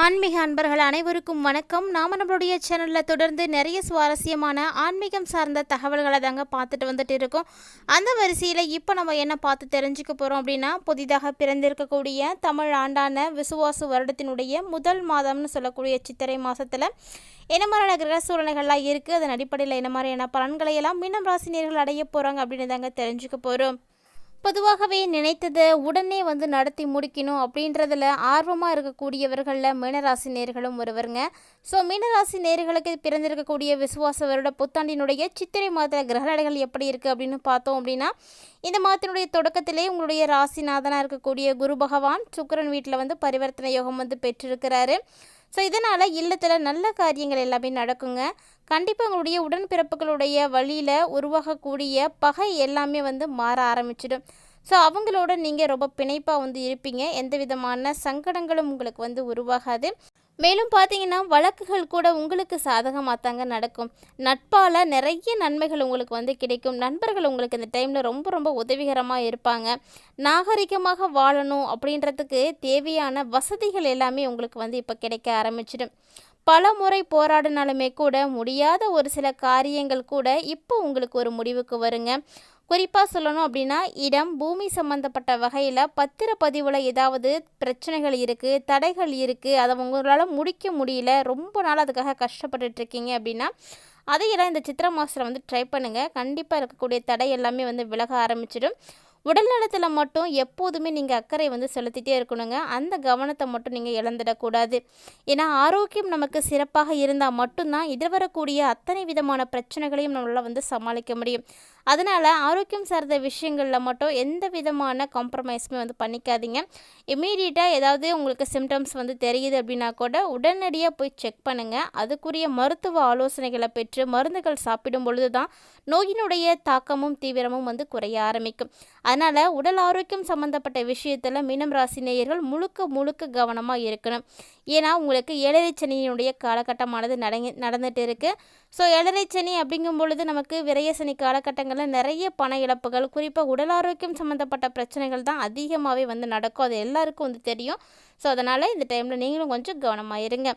ஆன்மீக அன்பர்கள் அனைவருக்கும் வணக்கம். நாம நம்மளுடைய சேனலில் தொடர்ந்து நிறைய சுவாரஸ்யமான ஆன்மீகம் சார்ந்த தகவல்களை தாங்க பார்த்துட்டு வந்துட்டு இருக்கோம். அந்த வரிசையில் இப்போ நம்ம என்ன பார்த்து தெரிஞ்சுக்க போகிறோம் அப்படின்னா புதிதாக பிறந்திருக்கக்கூடிய தமிழ் ஆண்டான விசுவாசு வருடத்தினுடைய முதல் மாதம்னு சொல்லக்கூடிய சித்திரை மாதத்தில் என்ன மாதிரியான கிரக சூழ்நிலைகள்லாம் இருக்குது அதன் அடிப்படையில் என்ன மாதிரியான பலன்களை எல்லாம் மீனம் ராசினியர்கள் அடைய போகிறாங்க அப்படின்னு தாங்க தெரிஞ்சுக்க போகிறோம் பொதுவாகவே நினைத்ததை உடனே வந்து நடத்தி முடிக்கணும் அப்படின்றதில் ஆர்வமாக இருக்கக்கூடியவர்களில் மீனராசி நேர்களும் ஒருவருங்க. ஸோ மீனராசி நேர்களுக்கு பிறந்திருக்கக்கூடிய விசுவாச வருட புத்தாண்டினுடைய சித்திரை மாத கிரகநடைகள் எப்படி இருக்குது அப்படின்னு பார்த்தோம் அப்படின்னா இந்த மாதத்தினுடைய தொடக்கத்திலே உங்களுடைய ராசிநாதனாக இருக்கக்கூடிய குரு பகவான் சுக்கிரன் வீட்டில் வந்து பரிவர்த்தனை யோகம் வந்து பெற்றிருக்கிறாரு. ஸோ இதனால் இல்லத்தில் நல்ல காரியங்கள் எல்லாமே நடக்குங்க. கண்டிப்பாக உங்களுடைய உடன்பிறப்புகளுடைய வழியில் உருவாகக்கூடிய பகை எல்லாமே வந்து மாற ஆரம்பிச்சிடும். ஸோ அவங்களோட நீங்கள் ரொம்ப பிணைப்பாக வந்து இருப்பீங்க. எந்த விதமான சங்கடங்களும் உங்களுக்கு வந்து உருவாகாது. மேலும் பார்த்தீங்கன்னா வழக்குகள் கூட உங்களுக்கு சாதகமாக தாங்க நடக்கும். நட்பால் நிறைய நன்மைகள் உங்களுக்கு வந்து கிடைக்கும். நண்பர்கள் உங்களுக்கு இந்த டைமில் ரொம்ப ரொம்ப உதவிகரமாக இருப்பாங்க. நாகரிகமாக வாழணும் அப்படின்றதுக்கு தேவையான வசதிகள் எல்லாமே உங்களுக்கு வந்து இப்போ கிடைக்க ஆரம்பிச்சிடும். பல முறை போராடினாலுமே கூட முடியாத ஒரு சில காரியங்கள் கூட இப்போ உங்களுக்கு ஒரு முடிவுக்கு வருங்க. குறிப்பாக சொல்லணும் அப்படின்னா இடம் பூமி சம்மந்தப்பட்ட வகையில் பத்திரப்பதிவில் ஏதாவது பிரச்சனைகள் இருக்குது தடைகள் இருக்குது அதை உங்களால் முடிக்க முடியல ரொம்ப நாள் அதுக்காக கஷ்டப்பட்டுட்டு இருக்கீங்க அப்படின்னா அதையெல்லாம் இந்த சித்திரை மாதத்தில் வந்து ட்ரை பண்ணுங்கள் கண்டிப்பாக இருக்கக்கூடிய தடை எல்லாமே வந்து விலக ஆரம்பிச்சிடும். உடல்நலத்தில் மட்டும் எப்போதுமே நீங்கள் அக்கறை வந்து செலுத்திட்டே இருக்கணுங்க. அந்த கவனத்தை மட்டும் நீங்கள் இழந்துடக்கூடாது. ஏன்னா ஆரோக்கியம் நமக்கு சிறப்பாக இருந்தால் மட்டும்தான் எதிர்வரக்கூடிய அத்தனை விதமான பிரச்சனைகளையும் நம்மளால் வந்து சமாளிக்க முடியும். அதனால் ஆரோக்கியம் சார்ந்த விஷயங்களில் மட்டும் எந்த விதமான காம்ப்ரமைஸுமே வந்து பண்ணிக்காதீங்க. இமீடியட்டாக ஏதாவது உங்களுக்கு சிம்டம்ஸ் வந்து தெரியுது அப்படின்னா கூட உடனடியாக போய் செக் பண்ணுங்கள் அதுக்குரிய மருத்துவ ஆலோசனைகளை பெற்று மருந்துகள் சாப்பிடும் பொழுது தான் நோயினுடைய தாக்கமும் தீவிரமும் வந்து குறைய ஆரம்பிக்கும். அதனால் உடல் ஆரோக்கியம் சம்மந்தப்பட்ட விஷயத்தில் மீனம் ராசி நேயர்கள் முழுக்க முழுக்க கவனமாக இருக்கணும். ஏன்னா உங்களுக்கு ஏழரை சனியினுடைய காலகட்டமானது நடங்கி நடந்துட்டு இருக்குது ஸோ ஏழரை சனி அப்படிங்கும் பொழுது நமக்கு விரய சனி காலகட்டங்களில் நிறைய பண இழப்புகள் குறிப்பாக உடல் ஆரோக்கியம் சம்மந்தப்பட்ட பிரச்சனைகள் தான் அதிகமாகவே வந்து நடக்கும். அது எல்லாருக்கும் வந்து தெரியும். ஸோ அதனால் இந்த டைமில் நீங்களும் கொஞ்சம் கவனமாக இருங்க.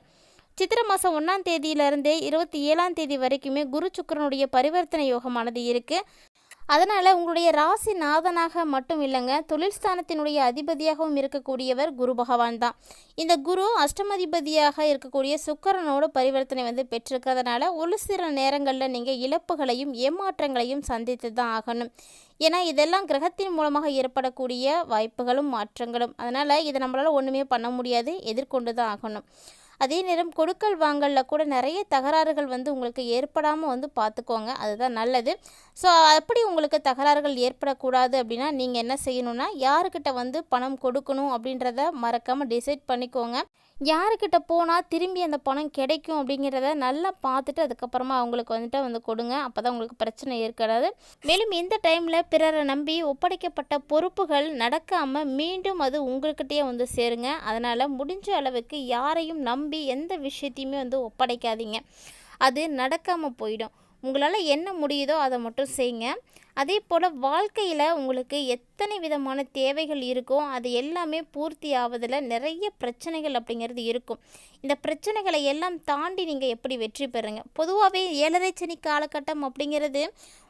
சித்திரை மாதம் ஒன்றாம் தேதியிலிருந்தே இருபத்தி ஏழாம் தேதி வரைக்குமே குரு சுக்கரனுடைய பரிவர்த்தனை யோகமானது இருக்குது அதனால் உங்களுடைய ராசி நாதனாக மட்டும் இல்லைங்க தொழில் ஸ்தானத்தினுடைய அதிபதியாகவும் இருக்கக்கூடியவர் குரு பகவான் தான். இந்த குரு அஷ்டமதிபதியாக இருக்கக்கூடிய சுக்கரனோட பரிவர்த்தனை வந்து பெற்றிருக்கிறதுனால ஒரு சில நேரங்களில் நீங்கள் இழப்புகளையும் ஏமாற்றங்களையும் சந்தித்து தான் ஆகணும். ஏன்னா இதெல்லாம் கிரகத்தின் மூலமாக ஏற்படக்கூடிய வாய்ப்புகளும் மாற்றங்களும். அதனால் இதை நம்மளால் ஒன்றுமே பண்ண முடியாது எதிர்கொண்டு தான் ஆகணும். அதே நேரம் கொடுக்கல் வாங்கலில் கூட நிறைய தகராறுகள் வந்து உங்களுக்கு ஏற்படாமல் வந்து பார்த்துக்கோங்க. அதுதான் நல்லது. ஸோ அப்படி உங்களுக்கு தகராறுகள் ஏற்படக்கூடாது அப்படின்னா நீங்கள் என்ன செய்யணும்னா யாருக்கிட்ட வந்து பணம் கொடுக்கணும் அப்படின்றத மறக்காமல் டிசைட் பண்ணிக்கோங்க. யாருக்கிட்ட போனால் திரும்பி அந்த பணம் கிடைக்கும் அப்படிங்கிறத நல்லா பார்த்துட்டு அதுக்கப்புறமா அவங்களுக்கு வந்துட்டு வந்து கொடுங்க. அப்போ தான் உங்களுக்கு பிரச்சனை ஏற்படாது. மேலும் இந்த டைமில் பிறரை நம்பி ஒப்படைக்கப்பட்ட பொறுப்புகள் நடக்காமல் மீண்டும் அது உங்கள்கிட்டயே வந்து சேருங்க. அதனால் முடிஞ்ச அளவுக்கு யாரையும் நம்பி எந்த விஷயத்தையுமே வந்து ஒப்படைக்காதீங்க. அது நடக்காமல் போயிடும். உங்களால் என்ன முடியுதோ அதை மட்டும் செய்யுங்க அதே போல் வாழ்க்கையில் உங்களுக்கு எத்தனை விதமான தேவைகள் இருக்கோ அது எல்லாமே பூர்த்தி ஆவதில் நிறைய பிரச்சனைகள் அப்படிங்கிறது இருக்கும். இந்த பிரச்சனைகளை எல்லாம் தாண்டி நீங்கள் எப்படி வெற்றி பெறுங்க பொதுவாகவே ஏழரை சனி காலகட்டம் அப்படிங்கிறது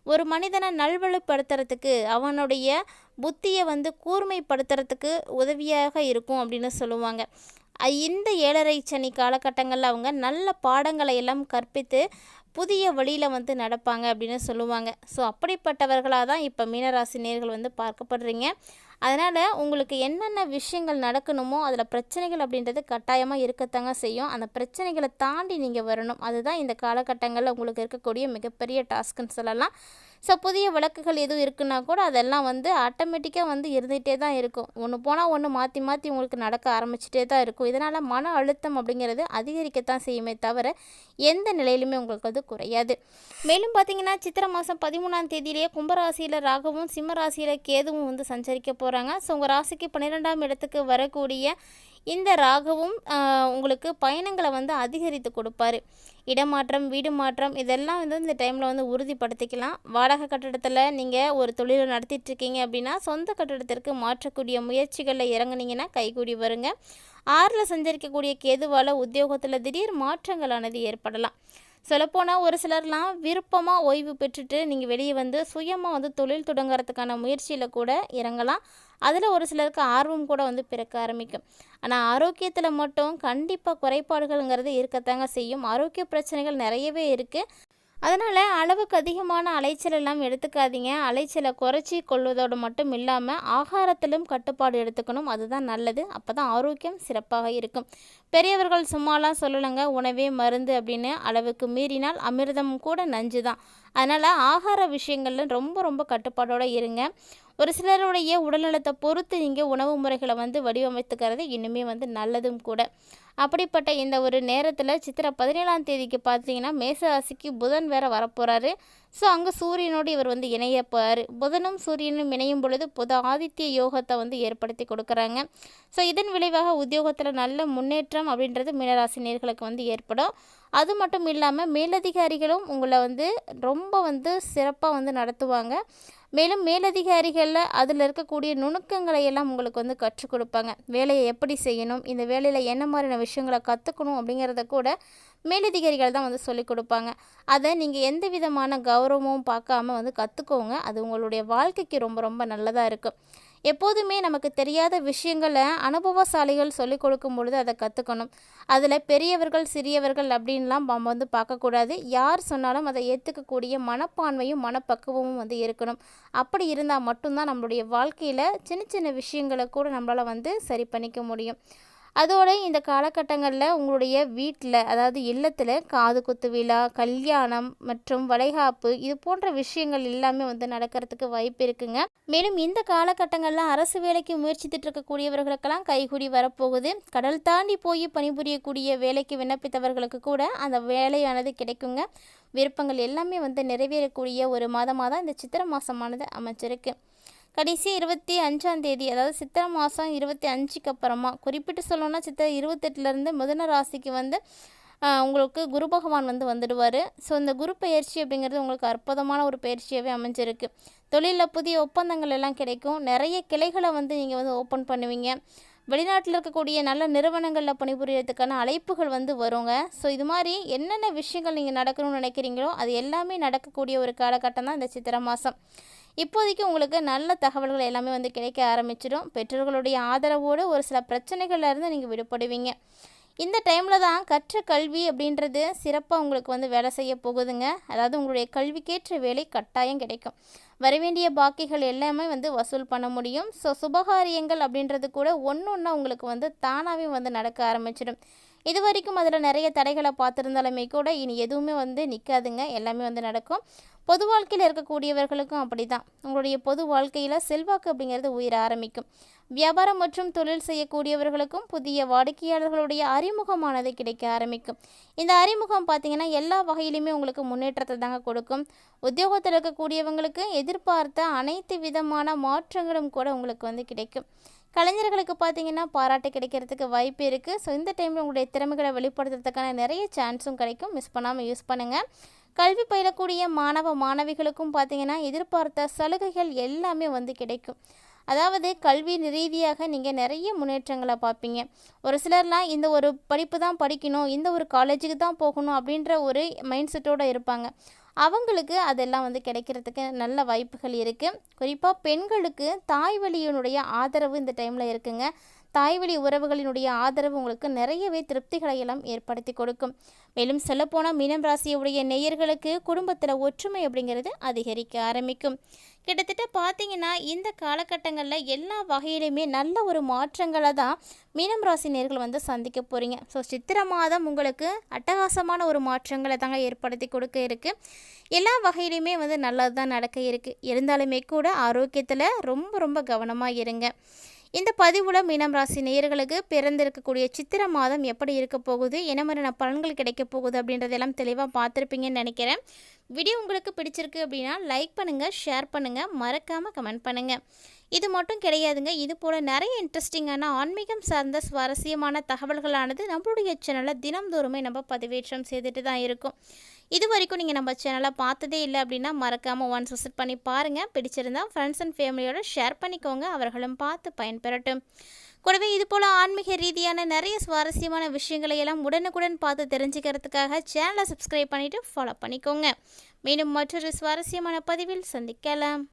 ஒரு மனிதனை நல்வழுப்படுத்துறதுக்கு அவனுடைய புத்தியை வந்து கூர்மைப்படுத்துறதுக்கு உதவியாக இருக்கும் அப்படின்னு சொல்லுவாங்க. இந்த ஏழரை சனி காலகட்டங்களில் அவங்க நல்ல பாடங்களை எல்லாம் கற்பித்து புதிய வழியில் வந்து நடப்பாங்க அப்படின்னு சொல்லுவாங்க. ஸோ அப்படிப்பட்டவர்களாக தான் இப்போ மீனராசினியர்கள் வந்து பார்க்கப்படுறீங்க. அதனால் உங்களுக்கு என்னென்ன விஷயங்கள் நடக்கணுமோ அதில் பிரச்சனைகள் அப்படின்றது கட்டாயமாக இருக்கத்தாங்க செய்யும். அந்த பிரச்சனைகளை தாண்டி நீங்கள் வரணும். அதுதான் இந்த காலகட்டங்களில் உங்களுக்கு இருக்கக்கூடிய மிகப்பெரிய டாஸ்க்குன்னு சொல்லலாம். ஸோ புதிய விளக்குகள் எதுவும் இருக்குன்னா கூட அதெல்லாம் வந்து ஆட்டோமேட்டிக்காக வந்து இருந்துகிட்டே தான் இருக்கும். ஒன்று போனால் ஒன்று மாற்றி மாற்றி உங்களுக்கு நடக்க ஆரம்பிச்சிட்டே தான் இருக்கும். இதனால் மன அழுத்தம் அப்படிங்கிறது அதிகரிக்கத்தான் செய்யுமே தவிர எந்த நிலையிலுமே உங்களுக்கு அது குறையாது. மேலும் பார்த்தீங்கன்னா சித்திரை மாதம் பதிமூணாம் தேதியிலேயே கும்பராசியில் ராகவும் சிம்ம ராசியில் கேதுவும் வந்து சஞ்சரிக்க போகிறாங்க ஸோ உங்கள் ராசிக்கு பன்னிரெண்டாம் இடத்துக்கு வரக்கூடிய இந்த ராகவும் உங்களுக்கு பயணங்களை வந்து அதிகரித்து கொடுப்பாரு. இடமாற்றம் வீடு மாற்றம் இதெல்லாம் வந்து இந்த டைமில் வந்து உறுதிப்படுத்திக்கலாம். வாடகை கட்டடத்தில் நீங்கள் ஒரு தொழிலை நடத்திட்டுருக்கீங்க அப்படின்னா சொந்த கட்டடத்திற்கு மாற்றக்கூடிய முயற்சிகளில் இறங்குனீங்கன்னா கைகூடி வருங்க. ஆறில் சஞ்சரிக்கக்கூடிய கேதுவால் உத்தியோகத்தில் திடீர் மாற்றங்களானது ஏற்படலாம். சொல்லப்போனால் ஒரு சிலர்லாம் விருப்பமாக ஓய்வு பெற்றுட்டு நீங்கள் வெளியே வந்து சுயமாக வந்து தொழில் தொடங்குறதுக்கான முயற்சியில் கூட இறங்கலாம். அதில் ஒரு சிலருக்கு ஆர்வம் கூட வந்து பிறக்க ஆரம்பிக்கும். ஆனால் ஆரோக்கியத்தில் மட்டும் கண்டிப்பாக குறைபாடுகள்ங்கிறது இருக்கத்தாங்க செய்யும். ஆரோக்கிய பிரச்சனைகள் நிறையவே இருக்குது அதனால் அளவுக்கு அதிகமான அலைச்சல் எல்லாம் எடுத்துக்காதீங்க. அலைச்சலை குறைச்சி கொள்வதோடு மட்டும் இல்லாமல் ஆகாரத்திலும் கட்டுப்பாடு எடுத்துக்கணும். அதுதான் நல்லது. அப்போ தான் ஆரோக்கியம் சிறப்பாக இருக்கும். பெரியவர்கள் சும்மாலாம் சொல்லலைங்க உணவே மருந்து அப்படின்னு அளவுக்கு மீறினால் அமிர்தம் கூட நஞ்சு தான் அதனால் ஆகார விஷயங்கள்ல ரொம்ப ரொம்ப கட்டுப்பாடோடு இருங்க. ஒரு சிலருடைய உடல்நலத்தை பொறுத்து நீங்கள் உணவு முறைகளை வந்து வடிவமைத்துக்கிறது இன்னுமே வந்து நல்லதும் கூட. அப்படிப்பட்ட இந்த ஒரு நேரத்தில் சித்திரை பதினேழாம் தேதிக்கு பார்த்தீங்கன்னா மேச ராசிக்கு புதன் வேற வரப்போகிறாரு ஸோ அங்கே சூரியனோடு இவர் வந்து இணைய போகிறார் புதனும் சூரியனும் இணையும் பொழுது புத ஆதித்ய யோகத்தை வந்து ஏற்படுத்தி கொடுக்குறாங்க. ஸோ இதன் விளைவாக உத்தியோகத்தில் நல்ல முன்னேற்றம் அப்படின்றது மீனராசி நேர்களுக்கு வந்து ஏற்படும். அது மட்டும் இல்லாமல் மேலதிகாரிகளும் உங்களை வந்து ரொம்ப வந்து சிறப்பாக வந்து நடத்துவாங்க. மேலும் மேலதிகாரிகளில் அதில் இருக்கக்கூடிய நுணுக்கங்களை எல்லாம் உங்களுக்கு வந்து கற்றுக் கொடுப்பாங்க. வேலையை எப்படி செய்யணும்? இந்த வேலையில் என்ன மாதிரியான விஷயங்களை கற்றுக்கணும் அப்படிங்கிறத கூட மேலதிகாரிகள் தான் வந்து சொல்லிக் கொடுப்பாங்க. அதை நீங்கள் எந்த விதமான கௌரவமும் பார்க்காம வந்து கற்றுக்கோங்க அது உங்களுடைய வாழ்க்கைக்கு ரொம்ப ரொம்ப நல்லதாக இருக்கும் எப்போதுமே நமக்கு தெரியாத விஷயங்களை அனுபவசாலிகள் சொல்லிக் கொடுக்கும் பொழுது அதை கற்றுக்கணும் அதில் பெரியவர்கள் சிறியவர்கள் அப்படின்லாம் நம்ம வந்து பார்க்கக்கூடாது. யார் சொன்னாலும் அதை ஏற்றுக்கக்கூடிய மனப்பான்மையும் மனப்பக்குவமும் வந்து இருக்கணும். அப்படி இருந்தால் மட்டும்தான் நம்மளுடைய வாழ்க்கையில் சின்ன சின்ன விஷயங்களை கூட நம்மளால் வந்து சரி பண்ணிக்க முடியும். அதோடு இந்த காலகட்டங்களில் உங்களுடைய வீட்டில் அதாவது இல்லத்தில் காது குத்து விழா கல்யாணம் மற்றும் வளைகாப்பு இது போன்ற விஷயங்கள் எல்லாமே வந்து நடக்கிறதுக்கு வாய்ப்பு இருக்குங்க. மேலும் இந்த காலகட்டங்களில் அரசு வேலைக்கு முயற்சித்துட்டு இருக்கக்கூடியவர்களுக்கெல்லாம் கைகூடி வரப்போகுது. கடல் தாண்டி போய் பணிபுரியக்கூடிய வேலைக்கு விண்ணப்பித்தவர்களுக்கு கூட அந்த வேலையானது கிடைக்குங்க. விருப்பங்கள் எல்லாமே வந்து நிறைவேறக்கூடிய ஒரு மாதமாக தான் இந்த சித்திரை மாதமானது அமைச்சிருக்கு கடைசி இருபத்தி அஞ்சாம் தேதி அதாவது சித்திரை மாதம் இருபத்தி அஞ்சுக்கு அப்புறமா குறிப்பிட்டு சொல்லணும்னா சித்திரை இருபத்தெட்டுலேருந்து மிதன ராசிக்கு வந்து உங்களுக்கு குரு பகவான் வந்து வந்துடுவார். ஸோ இந்த குரு பயிற்சி அப்படிங்கிறது உங்களுக்கு அற்புதமான ஒரு பயிற்சியாகவே அமைஞ்சிருக்கு. தொழிலில் புதிய ஒப்பந்தங்கள் எல்லாம் கிடைக்கும். நிறைய கிளைகளை வந்து நீங்கள் வந்து ஓப்பன் பண்ணுவீங்க. வெளிநாட்டில் இருக்கக்கூடிய நல்ல நிறுவனங்களில் பணிபுரியறதுக்கான அழைப்புகள் வந்து வருங்க. ஸோ இது மாதிரி என்னென்ன விஷயங்கள் நீங்கள் நடக்கணும்னு நினைக்கிறீங்களோ அது எல்லாமே நடக்கக்கூடிய ஒரு காலகட்டம் தான் இந்த சித்திரை மாதம். இப்போதைக்கு உங்களுக்கு நல்ல தகவல்கள் எல்லாமே வந்து கிடைக்க ஆரம்பிச்சிடும். பெற்றோர்களுடைய ஆதரவோடு ஒரு சில பிரச்சனைகள்லேருந்து நீங்கள் விடுபடுவீங்க. இந்த டைமில் தான் கற்ற கல்வி அப்படின்றது சிறப்பாக உங்களுக்கு வந்து வேலை செய்ய போகுதுங்க. அதாவது உங்களுடைய கல்விக்கேற்ற வேலை கட்டாயம் கிடைக்கும். வரவேண்டிய பாக்கிகள் எல்லாமே வந்து வசூல் பண்ண முடியும். ஸோ சுபகாரியங்கள் அப்படின்றது கூட ஒன்று ஒன்றா உங்களுக்கு வந்து தானாகவே வந்து நடக்க ஆரம்பிச்சிடும். இது வரைக்கும் அதில் நிறைய தடைகளை பார்த்துருந்தாலுமே கூட இனி எதுவுமே வந்து நிற்காதுங்க எல்லாமே வந்து நடக்கும். பொது வாழ்க்கையில் இருக்கக்கூடியவர்களுக்கும் அப்படி தான் உங்களுடைய பொது வாழ்க்கையில் செல்வாக்கு அப்படிங்கிறது உயிர ஆரம்பிக்கும். வியாபாரம் மற்றும் தொழில் செய்யக்கூடியவர்களுக்கும் புதிய வாடிக்கையாளர்களுடைய அறிமுகமானது கிடைக்க ஆரம்பிக்கும். இந்த அறிமுகம் பார்த்திங்கன்னா எல்லா வகையிலுமே உங்களுக்கு முன்னேற்றத்தை தாங்க கொடுக்கும். உத்தியோகத்தில் இருக்கக்கூடியவங்களுக்கு எதிர்பார்த்த அனைத்து விதமான மாற்றங்களும் கூட உங்களுக்கு வந்து கிடைக்கும். கலைஞர்களுக்கு பார்த்தீங்கன்னா பாராட்டு கிடைக்கிறதுக்கு வாய்ப்பு இருக்குது ஸோ இந்த டைமில் உங்களுடைய திறமைகளை வெளிப்படுத்துறதுக்கான நிறைய சான்ஸும் கிடைக்கும். மிஸ் பண்ணாமல் யூஸ் பண்ணுங்கள் கல்வி பயிலக்கூடிய மாணவ மாணவிகளுக்கும் பார்த்தீங்கன்னா எதிர்பார்த்த சலுகைகள் எல்லாமே வந்து கிடைக்கும். அதாவது கல்வி ரீதியாக நீங்கள் நிறைய முன்னேற்றங்களை பார்ப்பீங்க. ஒரு சிலர்லாம் இந்த ஒரு படிப்பு தான் படிக்கணும் இந்த ஒரு காலேஜுக்கு தான் போகணும் அப்படின்ற ஒரு மைண்ட் செட்டோடு இருப்பாங்க. அவங்களுக்கு அதெல்லாம் வந்து கிடைக்கிறதுக்கு நல்ல வாய்ப்புகள் இருக்குது குறிப்பாக பெண்களுக்கு தாய் வழியினுடைய ஆதரவு இந்த டைமில் இருக்குங்க. தாய்வழி உறவுகளினுடைய ஆதரவு உங்களுக்கு நிறையவே திருப்திகளை எல்லாம் ஏற்படுத்தி கொடுக்கும். மேலும் சொல்லப்போனால் மீனம் ராசியுடைய நேயர்களுக்கு குடும்பத்தில் ஒற்றுமை அப்படிங்கிறது அதிகரிக்க ஆரம்பிக்கும். கிட்டத்தட்ட பார்த்தீங்கன்னா இந்த காலகட்டங்களில் எல்லா வகையிலுமே நல்ல ஒரு மாற்றங்களை தான் மீனம் ராசி நேர்கள் வந்து சந்திக்க போகிறீங்க ஸோ சித்திர மாதம் உங்களுக்கு அட்டகாசமான ஒரு மாற்றங்களை தாங்க ஏற்படுத்தி கொடுக்க இருக்குது எல்லா வகையிலுமே வந்து நல்லது தான் நடக்க இருக்குது இருந்தாலுமே கூட ஆரோக்கியத்தில் ரொம்ப ரொம்ப கவனமாக இருங்க. இந்த பதிவுல மீனம் ராசி நேயர்களுக்கு பிறந்திருக்கக்கூடிய சித்திர மாதம் எப்படி இருக்க போகுது? என்ன மாதிரியான பலன்கள் கிடைக்க போகுது? அப்படின்றதெல்லாம் தெளிவாக பார்த்துருப்பீங்கன்னு நினைக்கிறேன். வீடியோ உங்களுக்கு பிடிச்சிருக்கு அப்படின்னா லைக் பண்ணுங்கள் ஷேர் பண்ணுங்கள் மறக்காமல் கமெண்ட் பண்ணுங்கள் இது மட்டும் கிடையாதுங்க இது போல் நிறைய இன்ட்ரெஸ்டிங்கான ஆன்மீகம் சார்ந்த சுவாரஸ்யமான தகவல்களானது நம்மளுடைய சேனலில் தினம்தோறுமே நம்ம பதிவேற்றம் செய்துட்டு தான் இருக்கும். இது வரைக்கும் நீங்கள் நம்ம சேனலை பார்த்ததே இல்லை அப்படின்னா மறக்காமல் ஒன்ஸ் விசிட் பண்ணி பாருங்கள் பிடிச்சிருந்தா ஃப்ரெண்ட்ஸ் அண்ட் ஃபேமிலியோட ஷேர் பண்ணிக்கோங்க. அவர்களும் பார்த்து பயன்பெறட்டும். கூடவே இது போல் ஆன்மீக ரீதியான நிறைய சுவாரஸ்யமான விஷயங்களை எல்லாம் உடனுக்குடன் பார்த்து தெரிஞ்சுக்கிறதுக்காக சேனலை சப்ஸ்கிரைப் பண்ணிவிட்டு ஃபாலோ பண்ணிக்கோங்க. மீண்டும் மற்றொரு சுவாரஸ்யமான பதிவில் சந்திக்கலாம்.